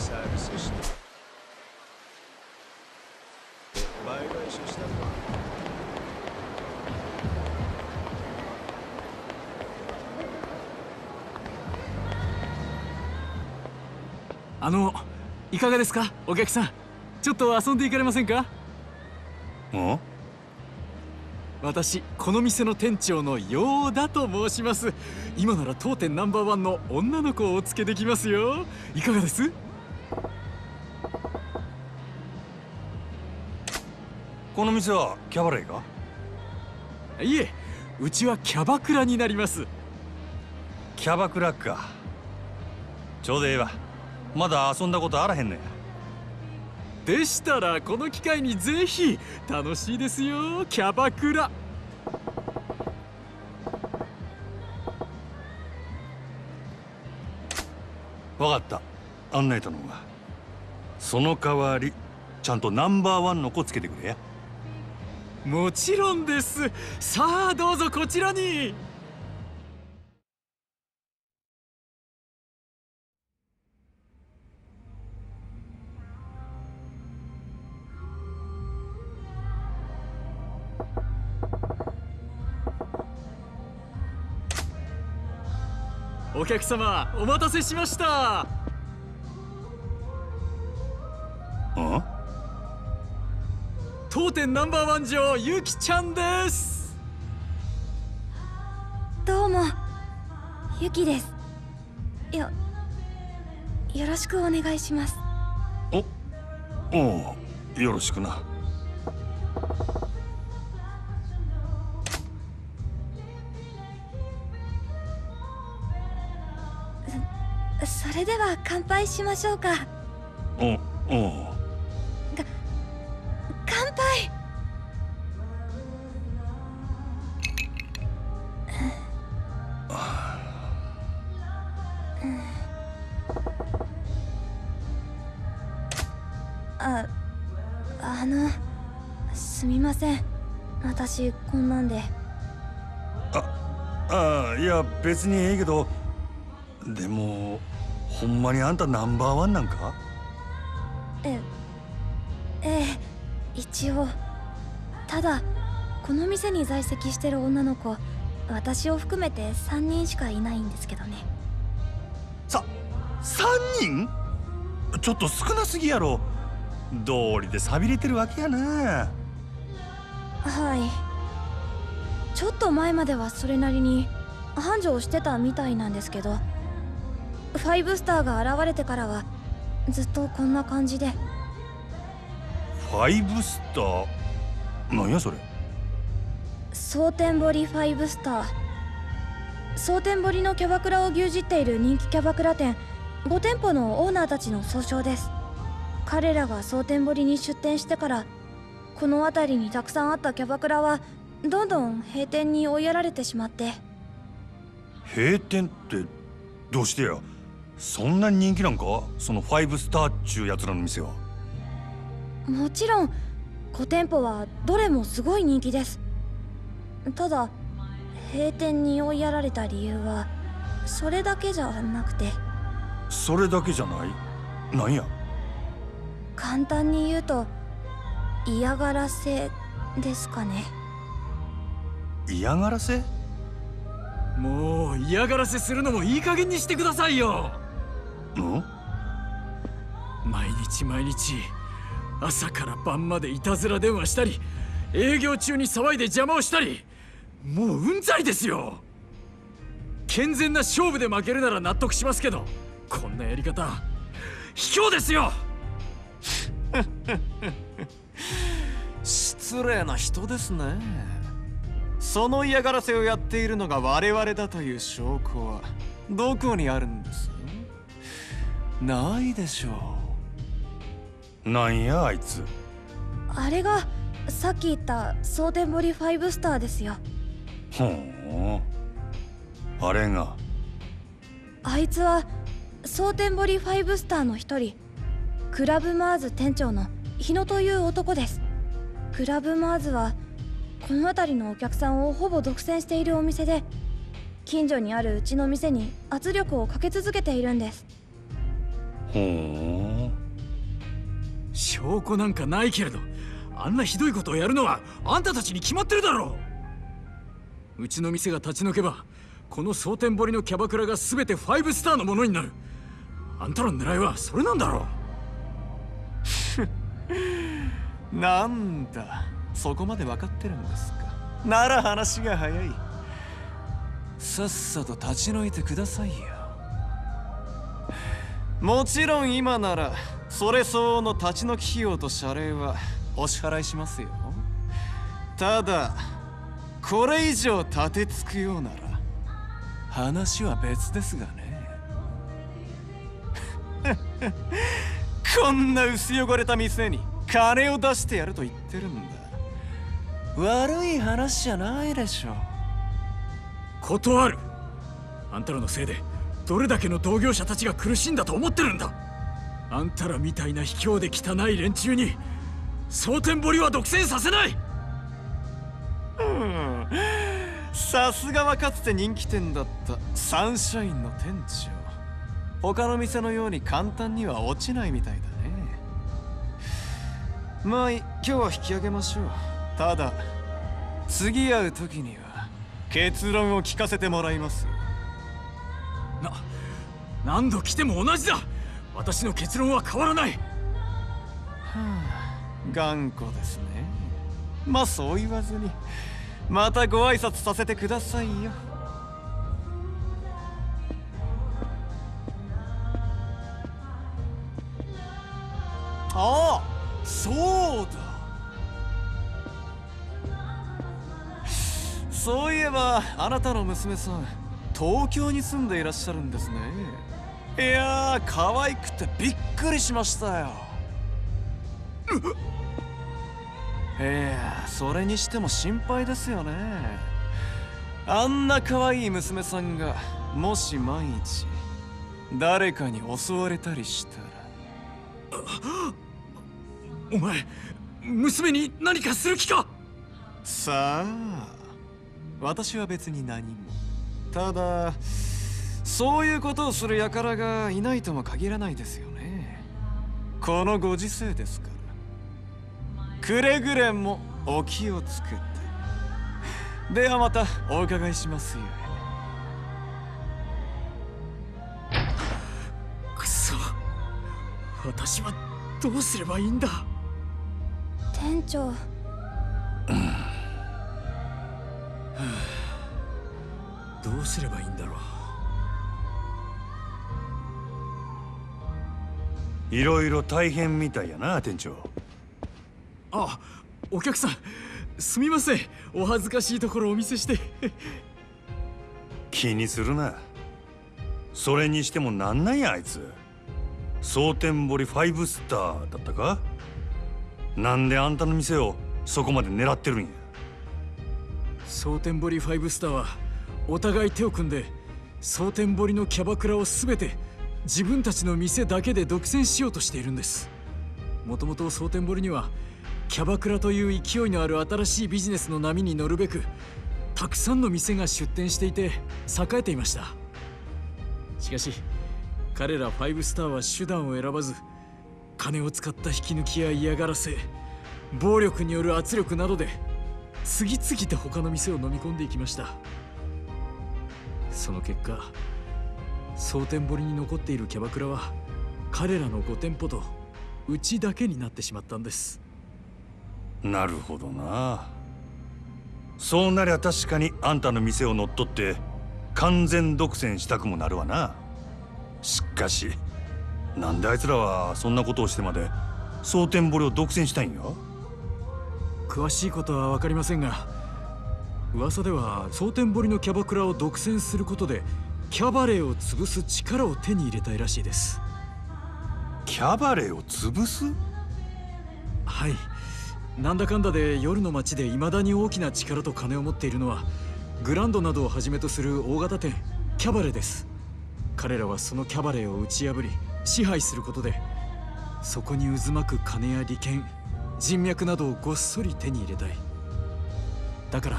サービスして倍返ししたんだあのいかがですかお客さん。ちょっと遊んでいかれませんか？ん私この店の店長のヨーダと申します。今なら当店ナンバーワンの女の子をお付けできますよ。いかがです？この店はキャバレーか？いえうちはキャバクラになります。キャバクラか。ちょうどええわ。まだ遊んだことあらへんねや。でしたらこの機会にぜひ楽しいですよキャバクラ。わかった。案内頼むわ。その代わりちゃんとナンバーワンの子つけてくれやもちろんです。さあどうぞこちらに。お客様お待たせしました。店ナンバーワン女ゆきちゃんです。どうもゆきです。よよろしくお願いします。おおうよろしくな。それでは乾杯しましょうか。おおう私こんなんで。ああいや別にええけどでもほんまにあんたナンバーワンなんか？えええ一応。ただこの店に在籍してる女の子私を含めて3人しかいないんですけどね。さ3人？ちょっと少なすぎやろ。道理で寂れてるわけやなはい。ちょっと前まではそれなりに繁盛してたみたいなんですけどファイブスターが現れてからはずっとこんな感じで。ファイブスター？なんやそれ？蒼天堀ファイブスター。蒼天堀のキャバクラを牛耳っている人気キャバクラ店。5店舗のオーナーたちの総称です。彼らが蒼天堀に出店してからこの辺りにたくさんあったキャバクラはどんどん閉店に追いやられてしまって。閉店ってどうしてや？そんなに人気なんか？そのファイブスターっちゅうやつらの店は。もちろん5店舗はどれもすごい人気です。ただ閉店に追いやられた理由はそれだけじゃなくて。それだけじゃない？なんや？簡単に言うと嫌がらせですかね。嫌がらせ？もう嫌がらせするのもいい加減にしてくださいよ。ん？毎日毎日朝から晩までいたずら電話したり営業中に騒いで邪魔をしたりもううんざりですよ。健全な勝負で負けるなら納得しますけどこんなやり方卑怯ですよ失礼な人ですね。その嫌がらせをやっているのが我々だという証拠はどこにあるんです？ないでしょなんやあいつ？あれがさっき言った蒼天堀ファイブスターですよ。ほんあれが？あいつは蒼天堀ファイブスターの一人クラブマーズ店長の日野という男ですクラブマーズはこの辺りのお客さんをほぼ独占しているお店で近所にあるうちの店に圧力をかけ続けているんです。ほん証拠なんかないけれどあんなひどいことをやるのはあんたたちに決まってるだろう。うちの店が立ち退けばこの蒼天堀のキャバクラが全て5スターのものになる。あんたらの狙いはそれなんだろうなんだそこまで分かってるんですか。なら話が早い。さっさと立ち退いてくださいよ。もちろん今ならそれ相応の立ち退き費用と謝礼はお支払いしますよ。ただこれ以上立てつくようなら話は別ですがね。こんな薄汚れた店に金を出してやると言ってるんだ。悪い話じゃないでしょ。断る。あんたらのせいでどれだけの同業者たちが苦しんだと思ってるんだ。あんたらみたいな卑怯で汚い連中に蒼天堀は独占させない。さすがはかつて人気店だったサンシャインの店長。他の店のように簡単には落ちないみたいだ。ねまあ今日は引き上げましょう。ただ次会う時には結論を聞かせてもらいます。な何度来ても同じだ。私の結論は変わらない。はあ。頑固ですね。まあそう言わずにまたご挨拶させてくださいよ。ああそうだ。そういえばあなたの娘さん東京に住んでいらっしゃるんですね。いやー可愛くてびっくりしましたよ。いやそれにしても心配ですよね。あんな可愛い娘さんがもし万一誰かに襲われたりしたら。お前娘に何かする気か？さあ私は別に何も。ただそういうことをする輩がいないとも限らないですよね。このご時世ですから。くれぐれもお気をつけて。ではまたお伺いしますよくそ。私はどうすればいいんだ？店長。どうすればいいんだろう。いろいろ大変みたいやな店長。あお客さんすみません。お恥ずかしいところお見せして。気にするな。それにしてもなんなんやあいつ。蒼天堀ファイブスターだったか？なんであんたの店をそこまで狙ってるんや？蒼天堀ファイブスターはお互い手を組んで蒼天堀のキャバクラを全て自分たちの店だけで独占しようとしているんです。もともと蒼天堀にはキャバクラという勢いのある新しいビジネスの波に乗るべくたくさんの店が出店していて栄えていました。しかし彼らファイブスターは手段を選ばず金を使った引き抜きや嫌がらせ暴力による圧力などで次々と他の店を飲み込んでいきました。その結果蒼天堀に残っているキャバクラは彼らの5店舗とうちだけになってしまったんです。なるほどな。そうなりゃ確かにあんたの店を乗っ取って完全独占したくもなるわな。しかしなんであいつらはそんなことをしてまで蒼天堀を独占したいんや？詳しいことは分かりませんが噂では蒼天堀のキャバクラを独占することでキャバレーを潰す力を手に入れたいらしいです。キャバレーを潰す？はい。なんだかんだで夜の街で未だに大きな力と金を持っているのはグランドなどをはじめとする大型店キャバレーです。彼らはそのキャバレーを打ち破り支配することでそこに渦巻く金や利権人脈などをごっそり手に入れたい。だから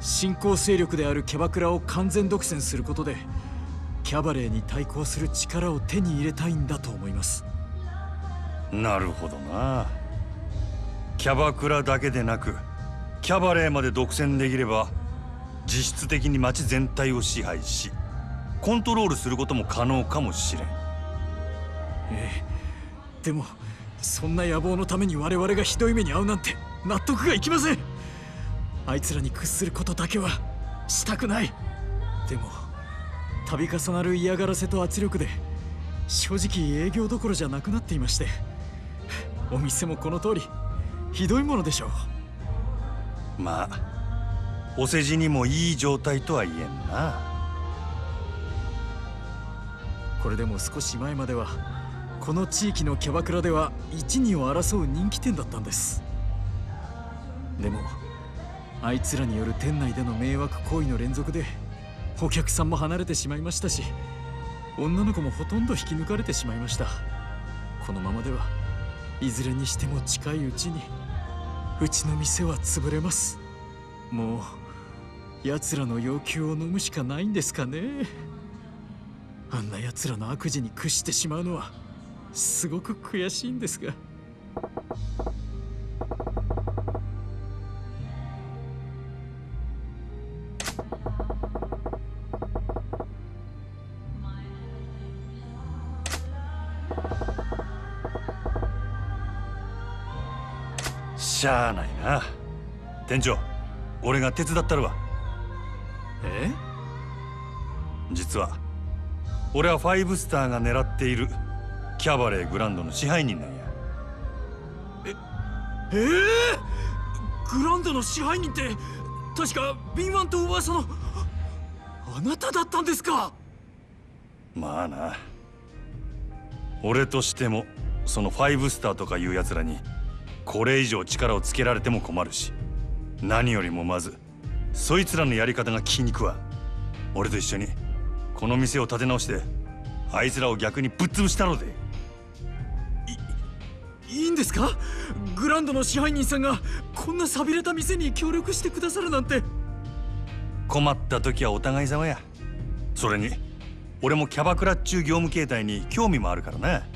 新興勢力であるキャバクラを完全独占することでキャバレーに対抗する力を手に入れたいんだと思います。なるほどな。キャバクラだけでなくキャバレーまで独占できれば実質的に街全体を支配しコントロールすることも可能かもしれん。ええ。でもそんな野望のために我々がひどい目に遭うなんて納得がいきません。あいつらに屈することだけはしたくない。でも度重なる嫌がらせと圧力で正直営業どころじゃなくなっていましてお店もこの通りひどいものでしょう。まあお世辞にもいい状態とは言えんな。これでも少し前まではこの地域のキャバクラでは一二を争う人気店だったんです。でもあいつらによる店内での迷惑行為の連続でお客さんも離れてしまいましたし女の子もほとんど引き抜かれてしまいました。このままではいずれにしても近いうちにうちの店は潰れます。もう奴らの要求を飲むしかないんですかね。あんな奴らの悪事に屈してしまうのはすごく悔しいんですが。しゃあないな。店長俺が手伝ったるわ。え？実は俺はファイブスターが狙っているキャバレーグランドの支配人なんや。ええグランドの支配人って確か敏腕と噂のあなただったんですか？まあな。俺としてもそのファイブスターとかいう奴らにこれ以上力をつけられても困るし何よりもまずそいつらのやり方が気に食わん。俺と一緒にこの店を立て直してあいつらを逆にぶっ潰したのでいいんですか？グランドの支配人さんがこんな寂れた店に協力してくださるなんて。困った時はお互い様や。それに俺もキャバクラっちゅう業務形態に興味もあるからな。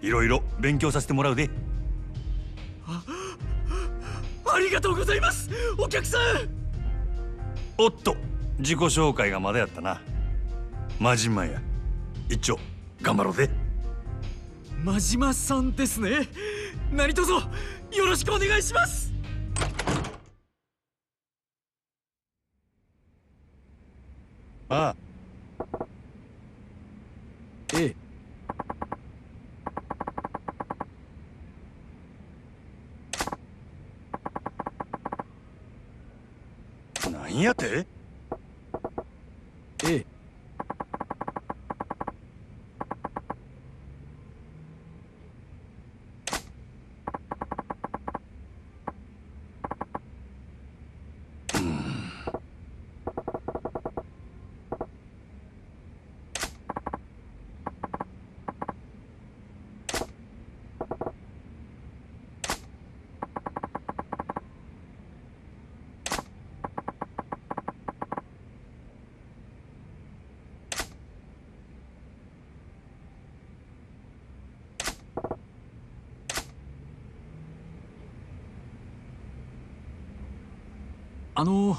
いろいろ勉強させてもらうで。ありがとうございます！お客さん！おっと自己紹介がまだやったな。マジンマンや。一丁頑張ろうぜ真島さんですね。何卒よろしくお願いします。ああ。ええ。なんやてええあの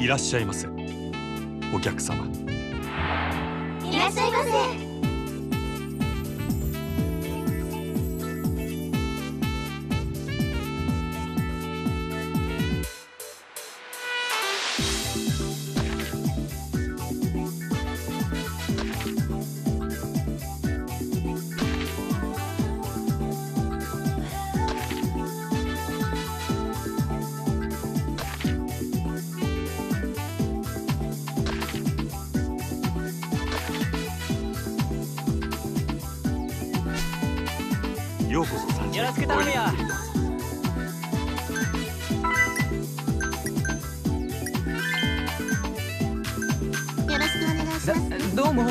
いらっしゃいませ。お客様。いらっしゃいませ。よろしく頼むよ。よろしくお願いします。どうも。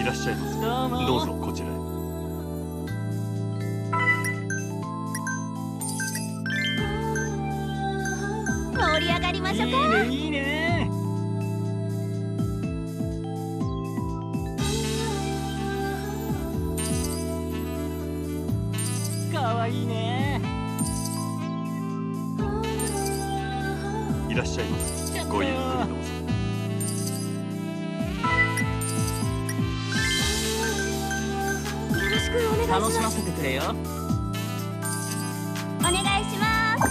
いらっしゃいまどうぞしゃいませごゆっくりどうぞ。よろしくお願いします。楽しませてくれよ。お願いします。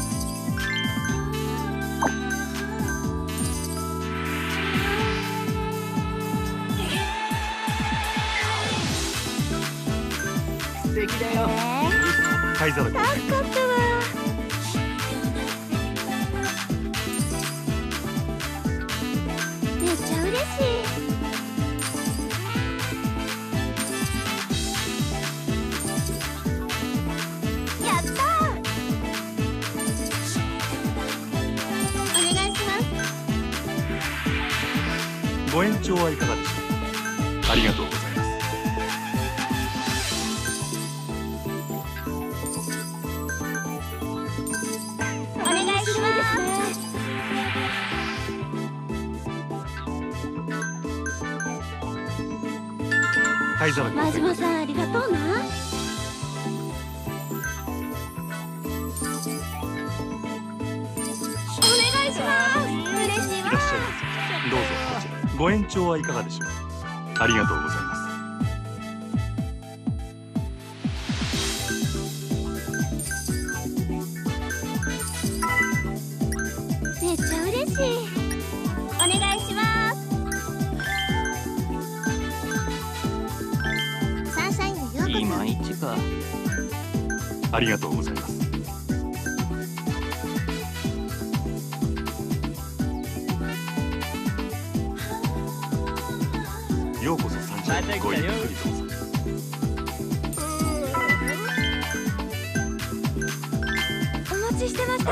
素敵だよ。かった長はいかがでしょうありがとうございますお願いします。灰皿真島さんありがとうなお願いします嬉しいわどうぞ。ご延長はいかがでしょうありがとうございますめっちゃ嬉しい。お願いしますサンシャインへようこそ。いまいちか。ありがとうございますようこそサンシャインごゆっくりどうぞお待ちしてました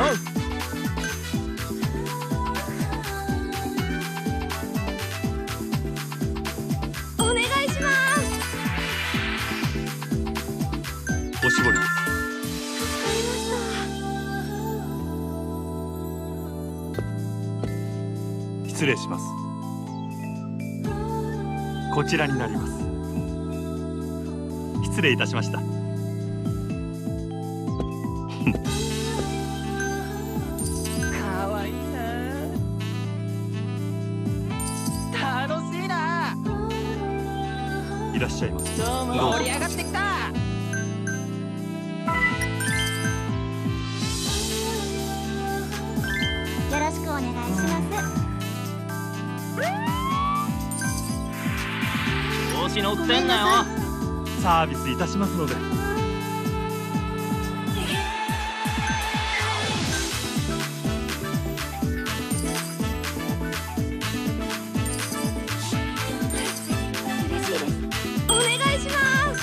おしぼりです。失礼します。ちらになります。失礼いたしました。かわいいな。楽しいな。いらっしゃいませ盛り上がって乗ってんなよサービスいたしますので。嬉しいですお願いします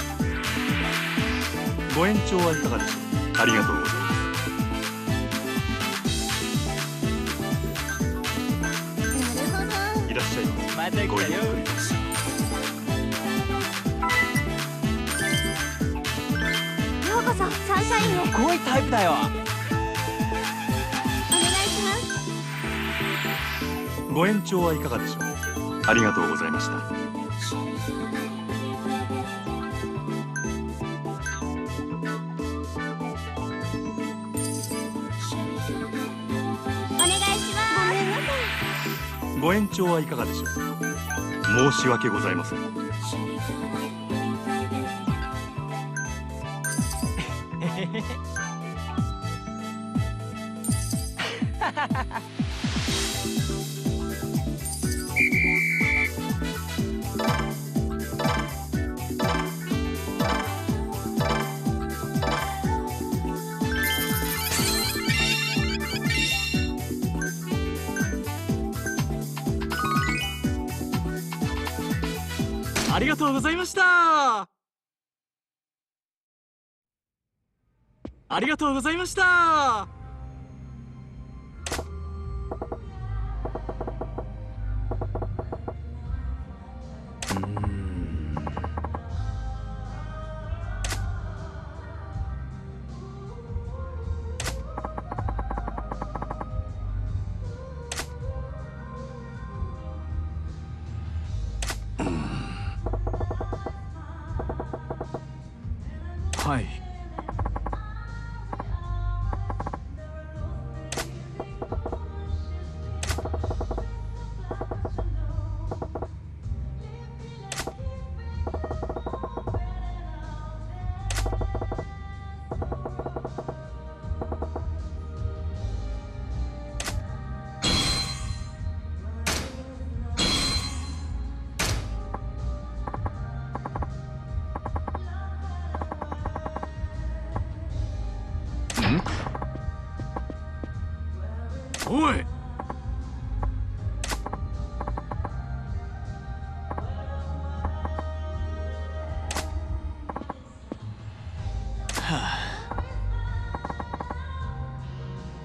ご延長はいかがでしょう。ありがとうございます。いらっしゃいませ。また来ごゆたよっくりどうぞようこそサンシャインへすごいタイプだよ。お願いします。ご延長はいかがでしょう？あありがとうございました。お願いします。ご延長はいかがでしょう？申し訳ございませんとうございました。ありがとうございました。はい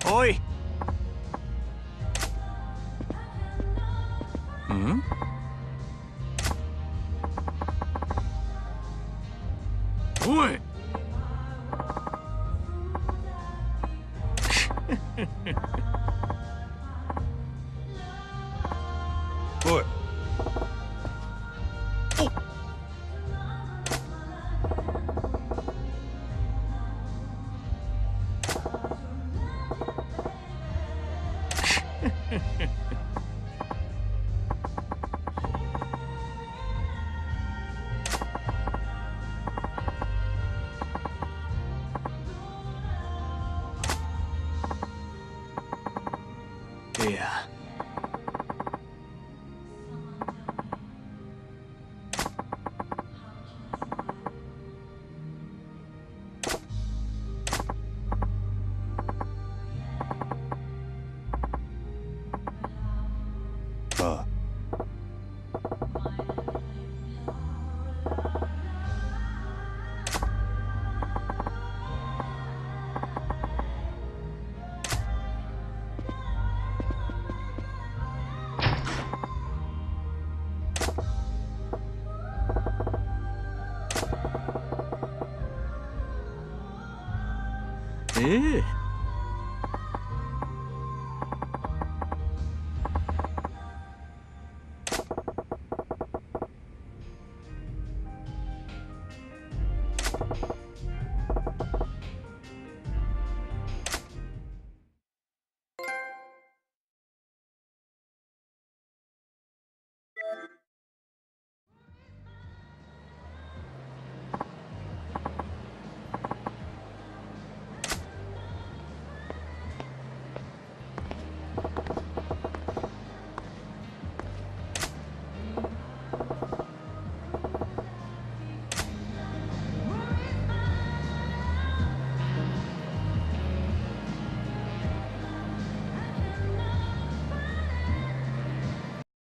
おい。いええ